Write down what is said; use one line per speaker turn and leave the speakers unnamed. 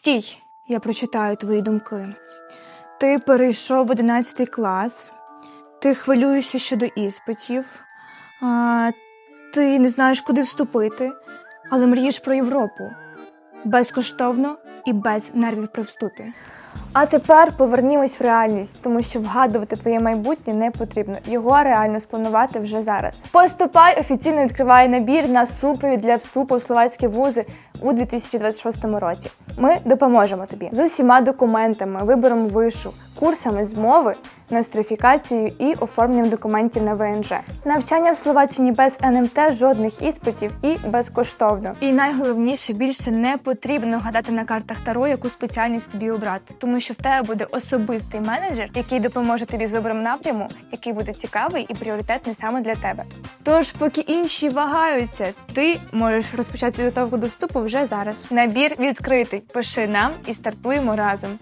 Стій, я прочитаю твої думки. Ти перейшов в 11 клас, ти хвилюєшся щодо іспитів, а, ти не знаєш, куди вступити, але мрієш про Європу безкоштовно і без нервів при вступі.
А тепер повернімось в реальність, тому що вгадувати твоє майбутнє не потрібно. Його реально спланувати вже зараз. Поступай офіційно відкриває набір на супровід для вступу в словацькі вузи у 2026 році. Ми допоможемо тобі з усіма документами, вибором вишу, курсами з мови, нострифікацією і оформленням документів на ВНЖ. Навчання в Словаччині без НМТ, жодних іспитів і безкоштовно.
І найголовніше більше не потрібно гадати на картах Таро, яку спеціальність тобі обрати, тому що в тебе буде особистий менеджер, який допоможе тобі з вибором напряму, який буде цікавий і пріоритетний саме для тебе. Тож, поки інші вагаються, ти можеш розпочати підготовку до вступу вже зараз. Набір відкритий. Пиши нам і стартуємо разом.